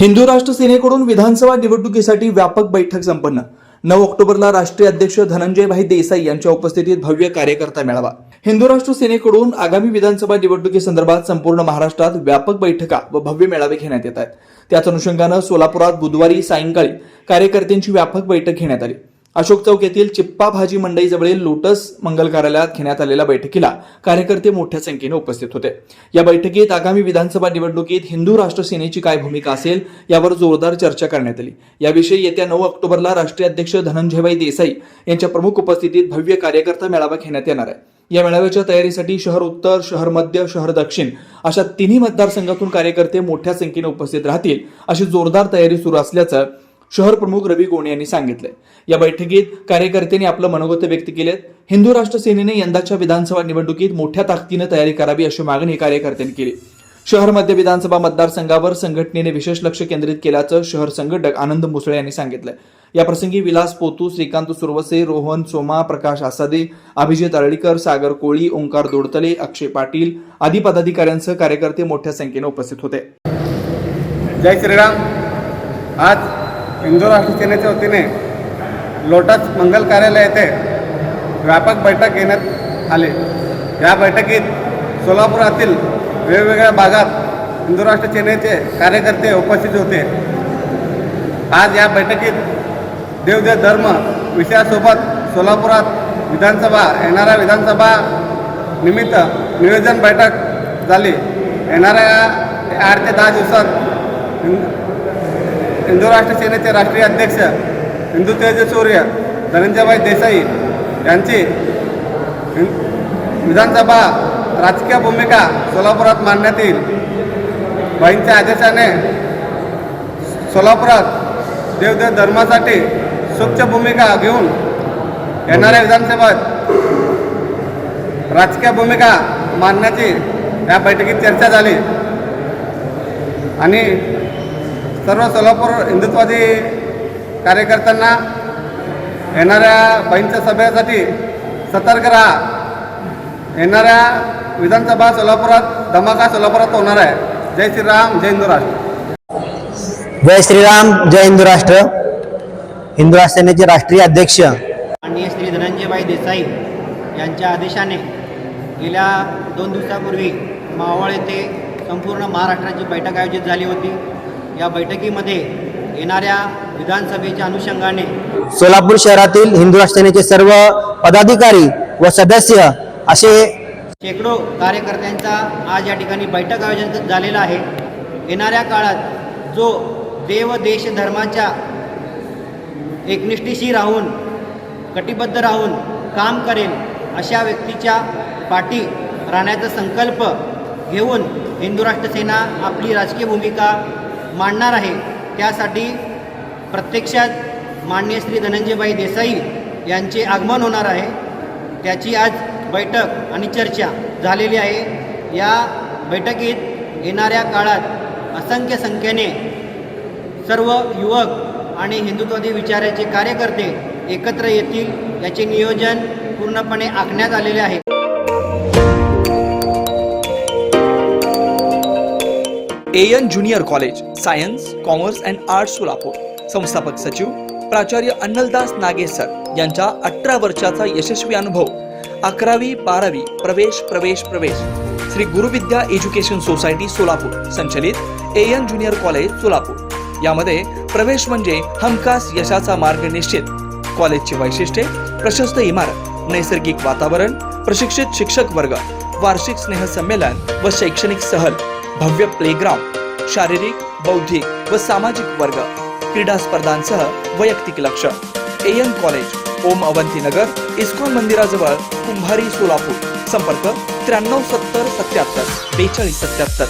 हिंदू राष्ट्र सेनेकडून विधानसभा निवडणुकीसाठी व्यापक बैठक संपन्न. नऊ ऑक्टोबरला राष्ट्रीय अध्यक्ष धनंजयभाई देसाई यांच्या उपस्थितीत भव्य कार्यकर्ता मेळावा. हिंदू राष्ट्र सेनेकडून आगामी विधानसभा निवडणुकीसंदर्भात संपूर्ण महाराष्ट्रात व्यापक बैठका व भव्य मेळावे घेण्यात येत आहेत. त्याच अनुषंगानं सोलापुरात बुधवारी सायंकाळी कार्यकर्त्यांची व्यापक बैठक घेण्यात आली. अशोक चौक येथील चिप्पा भाजी मंडईजवळील लोटस मंगल कार्यालयात घेण्यात आलेल्या बैठकीला कार्यकर्ते मोठ्या संख्येने उपस्थित होते. या बैठकीत आगामी विधानसभा निवडणुकीत हिंदू राष्ट्र सेनेची काय भूमिका असेल यावर जोरदार चर्चा करण्यात आली. याविषयी येत्या नऊ ऑक्टोबरला राष्ट्रीय अध्यक्ष धनंजयभाई देसाई यांच्या प्रमुख उपस्थितीत भव्य कार्यकर्ता मेळावा घेण्यात येणार आहे. या मेळाव्याच्या तयारीसाठी शहर उत्तर शहर मध्य शहर दक्षिण अशा तिन्ही मतदारसंघातून कार्यकर्ते मोठ्या संख्येने उपस्थित राहतील अशी जोरदार तयारी सुरू असल्याचं शहर प्रमुख रवी गोणे यांनी सांगितलंय. या बैठकीत कार्यकर्त्यांनी आपलं मनोगत व्यक्त केलेत हिंदू राष्ट्र सेनेने यंदाच्या विधानसभा निवडणुकीत मोठ्या ताकदीनं तयारी करावी अशी मागणी कार्यकर्त्यांनी केली. शहर मध्य विधानसभा मतदारसंघावर संघटनेने विशेष लक्ष केंद्रित केल्याचं शहर संघटक आनंद मुसळे यांनी सांगितलं याप्रसंगी विलास पोतू श्रीकांत सुरवसे रोहन सोमा प्रकाश आसादे अभिजित अरळीकर सागर कोळी ओंकार दोडतले अक्षय पाटील आदी पदाधिकाऱ्यांसह कार्यकर्ते मोठ्या संख्येने उपस्थित होते. जय श्रीराम. आज इंदोर राष्ट्र वतीने लोटस मंगल कार्यालय येथे व्यापक बैठक घेण्यात आली. या बैठकीत सोलापुरातील वेगवेगळ्या भागात हिंदू राष्ट्र सेनेचे कार्यकर्ते उपस्थित होते. आज या बैठकीत देवदेव धर्म विषयासोबत सोलापुरात विधानसभा येणाऱ्या विधानसभा निमित्त नियोजन बैठक झाली. येणाऱ्या आठ ते दहा दिवसात हिंदू राष्ट्र सेनेचे राष्ट्रीय अध्यक्ष हिंदू तेज सूर्य धनंजयभाई देसाई यांची विधानसभा राजकीय भूमिका सोलापुरात मांडण्यात येईल. बाईंच्या आदेशाने सोलापुरात देवदेव धर्मासाठी स्वच्छ भूमिका घेऊन येणाऱ्या विधानसभेत राजकीय भूमिका मांडण्याची या बैठकीत चर्चा झाली. आणि सर्व सोलापूर हिंदुत्वादी कार्यकर्त्यांना येणाऱ्या बाईंच्या सभेसाठी सतर्क राहा. येणाऱ्या विधानसभा सोलापुरात धमाका सोलापुरात होणार आहे. जय श्रीराम जय हिंदू राष्ट्र. जय श्रीराम जय हिंदू राष्ट्र. हिंदू राष्ट्र सेनेचे राष्ट्रीय अध्यक्ष. माननीय श्री धनंजयभाई देसाई यांच्या आदेशाने गेल्या दोन दिवसापूर्वी मावळ येथे संपूर्ण महाराष्ट्राची बैठक आयोजित झाली होती. या बैठकीमध्ये येणाऱ्या विधानसभेच्या अनुषंगाने सोलापूर शहरातील हिंदू राष्ट्र सेनेचे सर्व पदाधिकारी व सदस्य असे शेकडो कार्यकर्त्यांचा आज या ठिकाणी बैठक आयोजन झालेलं आहे. येणाऱ्या काळात जो देव देश धर्माच्या एकनिष्ठीशी राहून कटिबद्ध राहून काम करेल अशा व्यक्तीच्या पाठी राहण्याचा संकल्प घेऊन हिंदू राष्ट्र सेना आपली राजकीय भूमिका मांडणार आहे. त्यासाठी प्रत्यक्षात माननीय श्री धनंजयबाई देसाई यांचे आगमन होणार आहे. त्याची आज बैठक आणि चर्चा झालेली आहे. या बैठकीत येणाऱ्या काळात असंख्य संख्येने सर्व युवक आणि हिंदुत्वादी विचाराचे कार्यकर्ते एकत्र येतील. याचे नियोजन पूर्णपणे आखण्यात आलेले आहे. Ayan junior college science commerce and arts Solapur संस्थापक सचिव प्राचार्य अन्नलदास नागेसर यांचा अठरा वर्षाचा यशस्वी अनुभव. अकरावी बारावी प्रवेश प्रवेश प्रवेश. श्री गुरुविद्या एज्युकेशन सोसायटी सोलापूर संचलित एयन ज्युनियर कॉलेज सोलापूर. यामध्ये प्रवेश म्हणजे हमखास यशाचा मार्ग निश्चित. कॉलेजची वैशिष्ट्ये प्रशस्त इमारत नैसर्गिक वातावरण प्रशिक्षित शिक्षक वर्ग वार्षिक स्नेहसंमेलन व शैक्षणिक सहल. भव्य प्लेग्राउंड शारीरिक बौद्धिक व सामाजिक वर्ग क्रीडा स्पर्धांसह वैयक्तिक लक्ष. M college Om Avantinagar ISKCON मंदिराजवळ कुंभारी सोलापूर. संपर्क त्र्याण्णव सत्तर सत्याहत्तर बेचाळीस सत्याहत्तर.